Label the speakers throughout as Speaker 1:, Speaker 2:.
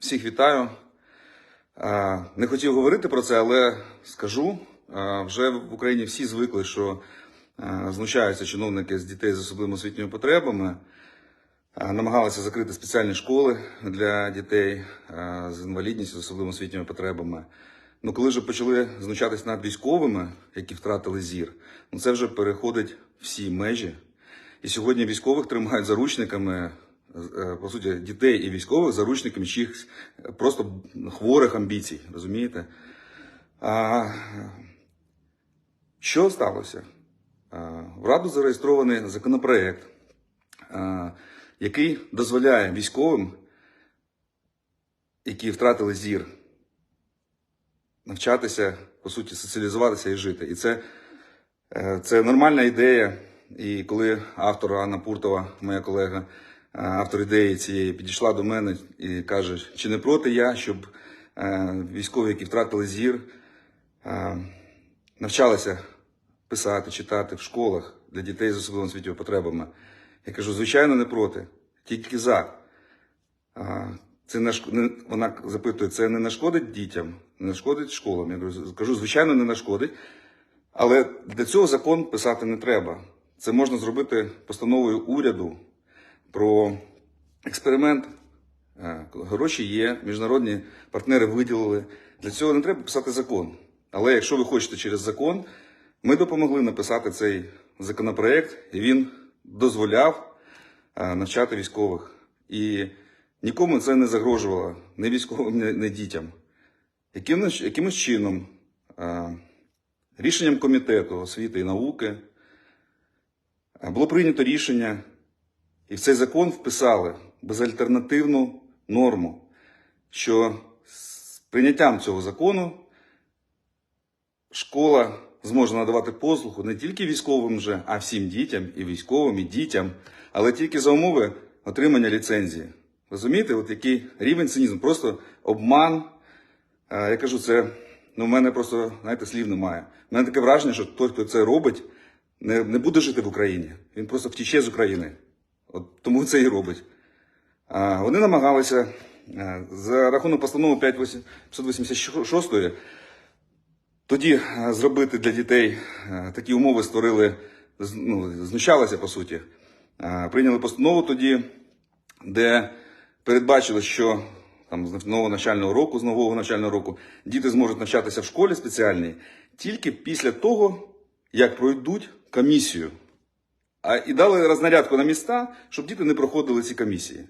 Speaker 1: Всіх вітаю. Не хотів говорити про це, але скажу. Вже в Україні всі звикли, що знущаються чиновники з дітей з особливими освітніми потребами. Намагалися закрити спеціальні школи для дітей з інвалідністю, з особливими освітніми потребами. Ну, коли вже почали знущатись над військовими, які втратили зір, ну це вже переходить всі межі. І сьогодні військових тримають заручниками, по суті, дітей і військових заручниками чиїхось просто хворих амбіцій, розумієте? А, що сталося? В Раду зареєстрований законопроект, який дозволяє військовим, які втратили зір, навчатися, по суті, соціалізуватися і жити. І це, е, це нормальна ідея. І коли автор Анна Пуртова, моя колега, е, автор ідеї цієї, підійшла до мене і каже, чи не проти я, щоб е, військові, які втратили зір, е, навчалися писати, читати в школах для дітей з особливими освітніми потребами. Я кажу, звичайно, не проти, тільки за. Це не шк- вона запитує, це не нашкодить дітям, не нашкодить школам. Я кажу, звичайно, не нашкодить. Але для цього закон писати не треба. Це можна зробити постановою уряду про експеримент. Е, Гроші є, міжнародні партнери виділили. Для цього не треба писати закон. Але якщо ви хочете через закон, ми допомогли написати цей законопроект, і він дозволяв е, навчати військових. І нікому це не загрожувало, ні військовим, ні дітям. Якимось, якимось чином, е, рішенням комітету освіти і науки, було прийнято рішення, і в цей закон вписали безальтернативну норму, що з прийняттям цього закону школа зможе надавати послугу не тільки військовим же, а всім дітям, і військовим, і дітям, але тільки за умови отримання ліцензії. Розумієте, от який рівень цинізму, просто обман. Е, Я кажу, це ну, в мене просто, знаєте, слів немає. У мене таке враження, що той, хто це робить, не, не буде жити в Україні. Він просто втіче з України. От тому це і робить. А, Вони намагалися е, за рахунок постанови 586 тоді е, зробити для дітей е, такі умови створили, ну, знущалися по суті. Прийняли постанову тоді, де передбачили, що там з нового навчального року, з нового навчального року, діти зможуть навчатися в школі спеціальній тільки після того, як пройдуть комісію. А і дали рознарядку на міста, щоб діти не проходили ці комісії.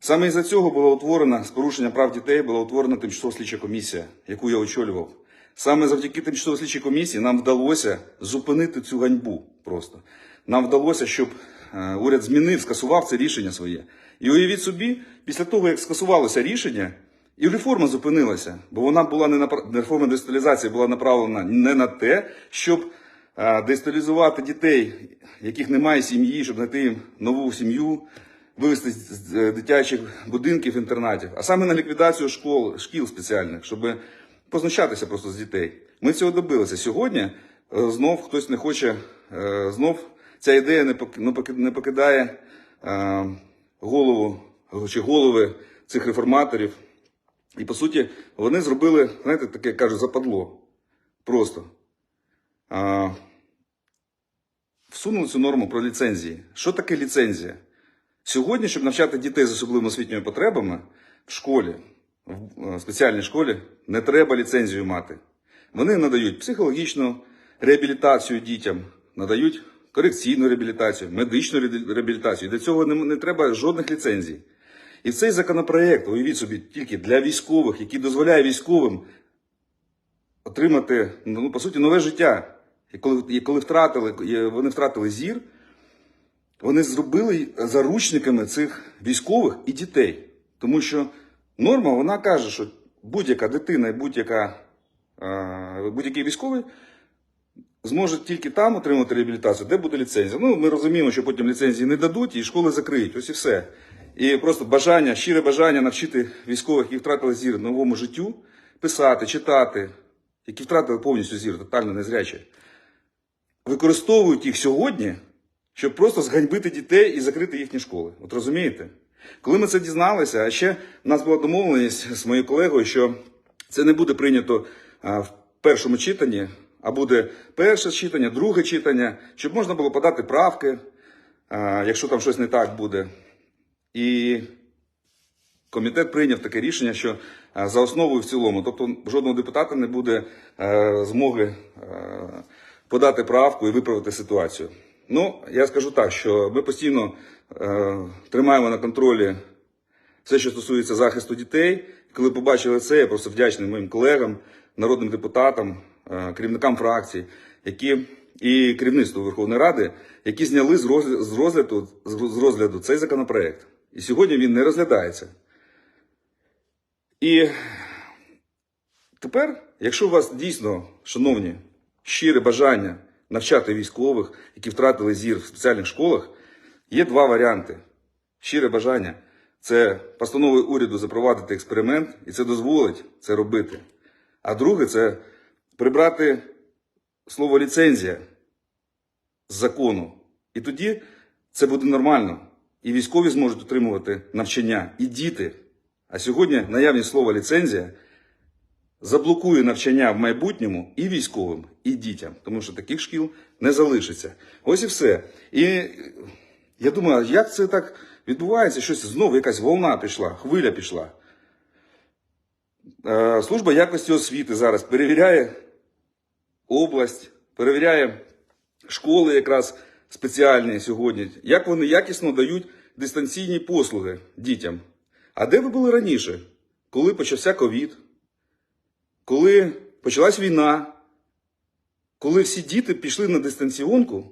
Speaker 1: Саме із-за цього була утворена з порушенням прав дітей була утворена тимчасова слідча комісія, яку я очолював. Саме завдяки тимчасовій слідчій комісії нам вдалося зупинити цю ганьбу просто. Нам вдалося, щоб е, уряд змінив, скасував це рішення своє. І уявіть собі, після того, як скасувалося рішення, і реформа зупинилася, бо вона була не на реформа десталізації була направлена не на те, щоб десталізувати дітей, яких немає сім'ї, щоб знайти їм нову сім'ю, вивезти з е, дитячих будинків, інтернатів, а саме на ліквідацію школ, шкіл спеціальних, щоб познущатися просто з дітей. Ми цього добилися. Сьогодні е, знов хтось не хоче, е, знов ця ідея не пок- не поки- не покидає е, голову чи голови цих реформаторів. І по суті, вони зробили, знаєте, таке кажуть, западло. Просто. Всунули цю норму про ліцензії. Що таке ліцензія? Сьогодні, щоб навчати дітей з особливими освітніми потребами в школі, в е, спеціальній школі, не треба ліцензію мати. Вони надають психологічну реабілітацію дітям, надають корекційну реабілітацію, медичну реабілітацію. Для цього не, не треба жодних ліцензій. І цей законопроект, уявіть собі, тільки для військових, який дозволяє військовим отримати, ну, по суті, нове життя. І коли, і коли втратили, вони втратили зір, вони зробили заручниками цих військових і дітей. Тому що норма вона каже, що будь-яка дитина і будь-яка, будь-який військовий зможе тільки там отримати реабілітацію, де буде ліцензія. Ну, ми розуміємо, що потім ліцензії не дадуть і школи закриють. Ось і все. І просто бажання, щире бажання навчити військових, які втратили зір новому життю, писати, читати, які втратили повністю зір, тотально незрячі, використовують їх сьогодні, щоб просто зганьбити дітей і закрити їхні школи. От розумієте? Коли ми це дізналися, а ще в нас була домовленість з моєю колегою, що це не буде прийнято в першому читанні, а буде перше читання, друге читання, щоб можна було подати правки, якщо там щось не так буде. І комітет прийняв таке рішення, що за основу і в цілому, тобто жодного депутата не буде е, змоги е, подати правку і виправити ситуацію. Ну, я скажу так, що ми постійно е, тримаємо на контролі все, що стосується захисту дітей. Коли побачили це, я просто вдячний моїм колегам, народним депутатам, е, керівникам фракцій, які і керівництву Верховної Ради, які зняли з розгляду, з розгляду, з розгляду цей законопроект. І сьогодні він не розглядається. І тепер, якщо у вас дійсно, шановні, щире бажання навчати військових, які втратили зір в спеціальних школах, є два варіанти. Щире бажання це постановою уряду запровадити експеримент, і це дозволить це робити. А друге це прибрати слово ліцензія з закону. І тоді це буде нормально. І військові зможуть отримувати навчання, і діти. А сьогодні наявність слова ліцензія заблокує навчання в майбутньому і військовим, і дітям, тому що таких шкіл не залишиться. Ось і все. І я думаю, як це так відбувається? Щось знову якась волна пішла, хвиля пішла. Е, Служба якості освіти зараз перевіряє область, перевіряє школи якраз спеціальні сьогодні, як вони якісно дають дистанційні послуги дітям. А де ви були раніше, коли почався ковід, коли почалась війна, коли всі діти пішли на дистанціонку,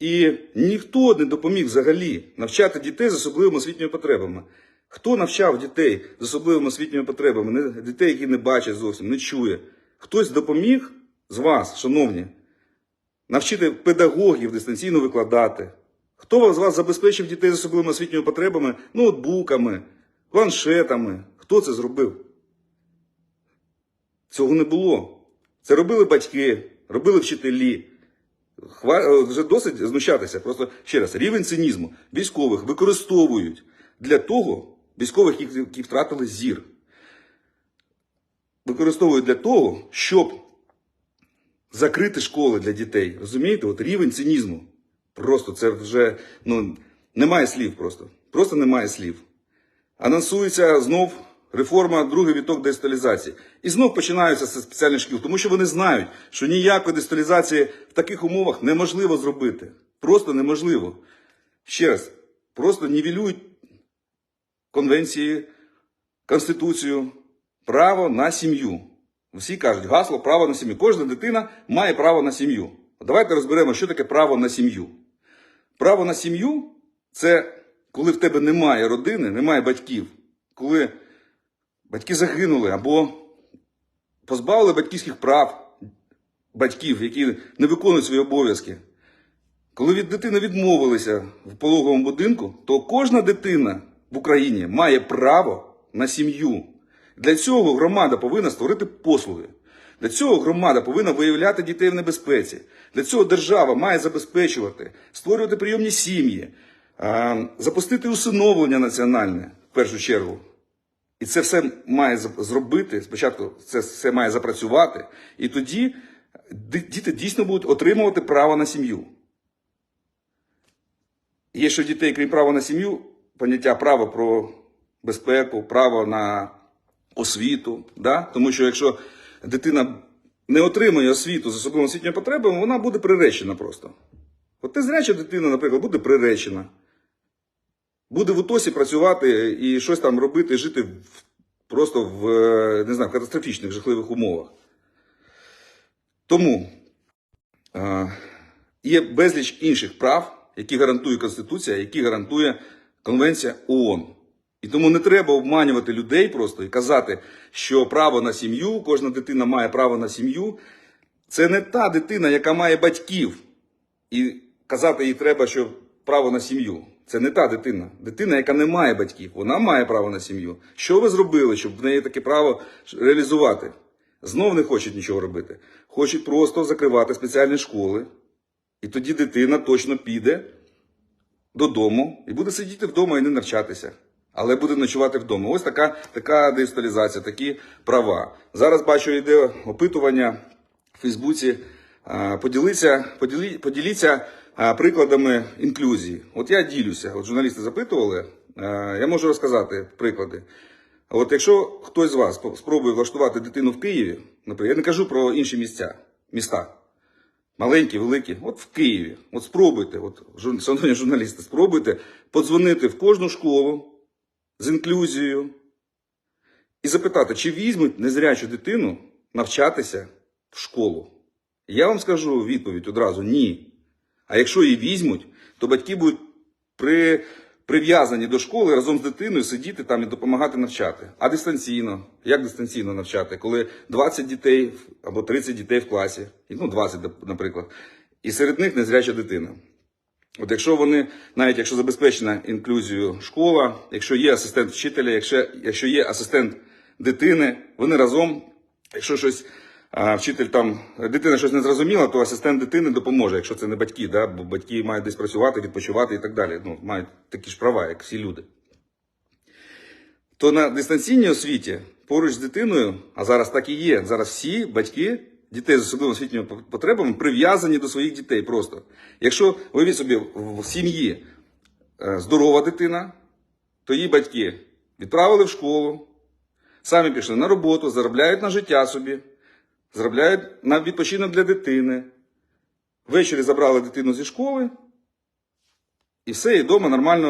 Speaker 1: і ніхто не допоміг взагалі навчати дітей з особливими освітніми потребами. Хто навчав дітей з особливими освітніми потребами, дітей, які не бачать зовсім, не чує? Хтось допоміг з вас, шановні, навчити педагогів дистанційно викладати. Хто з вас забезпечив дітей з особливими освітніми потребами ноутбуками, планшетами? Хто це зробив? Цього не було. Це робили батьки, робили вчителі. Хва... е, Вже досить знущатися. Просто ще раз, рівень цинізму військових використовують для того, військових, які втратили зір. Використовують для того, щоб закрити школи для дітей. Розумієте? От рівень цинізму. Просто це вже ну, немає слів просто. Просто немає слів. Анонсується знов реформа, другий віток десталізації. І знов починаються з спеціальних шкіл, тому що вони знають, що ніякої десталізації в таких умовах неможливо зробити. Просто неможливо. Ще раз, просто нівелюють конвенції, конституцію, право на сім'ю. Всі кажуть, гасло право на сім'ю. Кожна дитина має право на сім'ю. Давайте розберемо, що таке право на сім'ю. Право на сім'ю це коли в тебе немає родини, немає батьків, коли батьки загинули або позбавили батьківських прав батьків, які не виконують свої обов'язки. Коли від дитини відмовилися в пологовому будинку, то кожна дитина в Україні має право на сім'ю. Для цього громада повинна створити послуги. Для цього громада повинна виявляти дітей в небезпеці. Для цього держава має забезпечувати, створювати прийомні сім'ї, запустити усиновлення національне в першу чергу. І це все має зробити. Спочатку це все має запрацювати, і тоді діти дійсно будуть отримувати право на сім'ю. Є ще в дітей, крім права на сім'ю, поняття право про безпеку, право на освіту. Да? Тому що якщо дитина не отримує освіту з особливими освітніми потребами, вона буде приречена просто. От незряча дитина, наприклад, буде приречена. Буде в УТОСі працювати і щось там робити, жити в, просто в е, не знаю, катастрофічних жахливих умовах. Тому е, є безліч інших прав, які гарантує Конституція, які гарантує Конвенція ООН. І тому не треба обманювати людей просто і казати, що право на сім'ю, кожна дитина має право на сім'ю. Це не та дитина, яка має батьків, і казати їй треба, що право на сім'ю. Це не та дитина. Дитина, яка не має батьків, вона має право на сім'ю. Що ви зробили, щоб в неї таке право реалізувати? Знов не хочуть нічого робити. Хочуть просто закривати спеціальні школи. І тоді дитина точно піде додому і буде сидіти вдома і не навчатися. але буде ночувати вдома. Ось така, така диджиталізація, такі права. Зараз бачу, йде опитування в Фейсбуці. Поділіться, поділі, поділіться прикладами інклюзії. От я ділюся. От журналісти запитували. Я можу розказати приклади. От якщо хтось з вас спробує влаштувати дитину в Києві, наприклад, я не кажу про інші місця, міста. Маленькі, великі, от в Києві. От спробуйте, от, шановні журналісти, спробуйте подзвонити в кожну школу з інклюзією і запитати, чи візьмуть незрячу дитину навчатися в школу. Я вам скажу відповідь одразу ні. А якщо її візьмуть, то батьки будуть при, прив'язані до школи разом з дитиною сидіти там і допомагати навчати. А дистанційно? Як дистанційно навчати? Коли 20 дітей або 30 дітей в класі, ну 20, наприклад, і серед них незряча дитина. От якщо вони, навіть якщо забезпечена інклюзією школа, якщо є асистент вчителя, якщо, якщо є асистент дитини, вони разом, якщо щось а, вчитель там, дитина щось не зрозуміла, то асистент дитини допоможе, якщо це не батьки, да? бо батьки мають десь працювати, відпочивати і так далі. Ну, мають такі ж права, як всі люди. То на дистанційній освіті поруч з дитиною, а зараз так і є, зараз всі батьки дітей з особливими освітніми потребами прив'язані до своїх дітей просто. Якщо уявіть собі, в сім'ї е, здорова дитина, то її батьки відправили в школу, самі пішли на роботу, заробляють на життя собі, заробляють на відпочинок для дитини. Ввечері забрали дитину зі школи, і все, і вдома нормально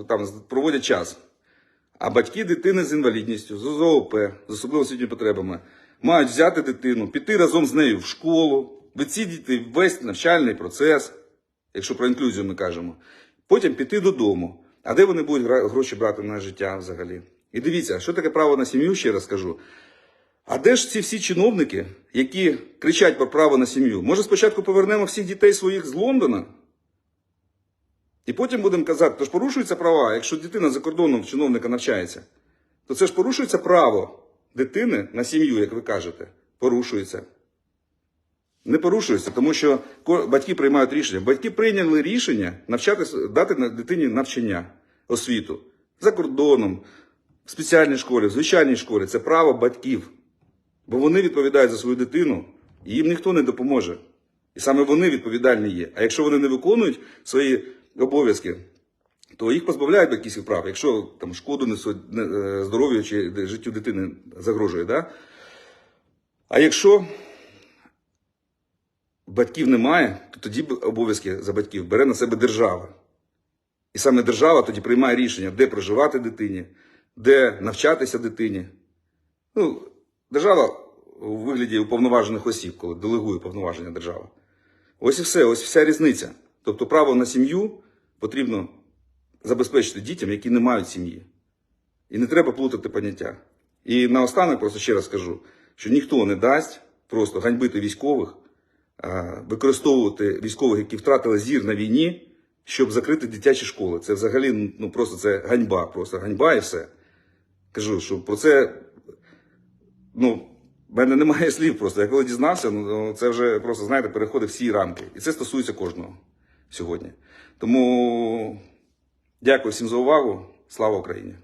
Speaker 1: е, там проводять час. А батьки дитини з інвалідністю, з ОЗОП, з особливо освітніми потребами, мають взяти дитину, піти разом з нею в школу, відсідіти весь навчальний процес, якщо про інклюзію ми кажемо, потім піти додому. А де вони будуть гроші брати на життя взагалі? І дивіться, що таке право на сім'ю, ще раз скажу. А де ж ці всі чиновники, які кричать про право на сім'ю? Може, спочатку повернемо всіх дітей своїх з Лондона? І потім будемо казати, то ж порушуються права, якщо дитина за кордоном чиновника навчається, то це ж порушується право дитини на сім'ю, як ви кажете. Порушується. Не порушується, тому що батьки приймають рішення. Батьки прийняли рішення навчати, дати дитині навчання, освіту за кордоном, в спеціальній школі, в звичайній школі. Це право батьків. Бо вони відповідають за свою дитину, і їм ніхто не допоможе. І саме вони відповідальні є. А якщо вони не виконують свої обов'язки, то їх позбавляють батьківських прав, якщо там шкоду несуть е, здоров'ю чи життю дитини загрожує. Да? А якщо батьків немає, то тоді обов'язки за батьків бере на себе держава. І саме держава тоді приймає рішення, де проживати дитині, де навчатися дитині. Ну, держава у вигляді уповноважених осіб, коли делегує повноваження держава. Ось і все, ось вся різниця. Тобто право на сім'ю потрібно забезпечити дітям, які не мають сім'ї. І не треба плутати поняття. І наостанок просто ще раз скажу, що ніхто не дасть просто ганьбити військових, використовувати військових, які втратили зір на війні, щоб закрити дитячі школи. Це взагалі ну, просто це ганьба, просто ганьба і все. Кажу, що про це ну, в мене немає слів просто. Я коли дізнався, ну це вже просто, знаєте, переходить всі рамки. І це стосується кожного сьогодні. Тому дякую всім за увагу. Слава Україні!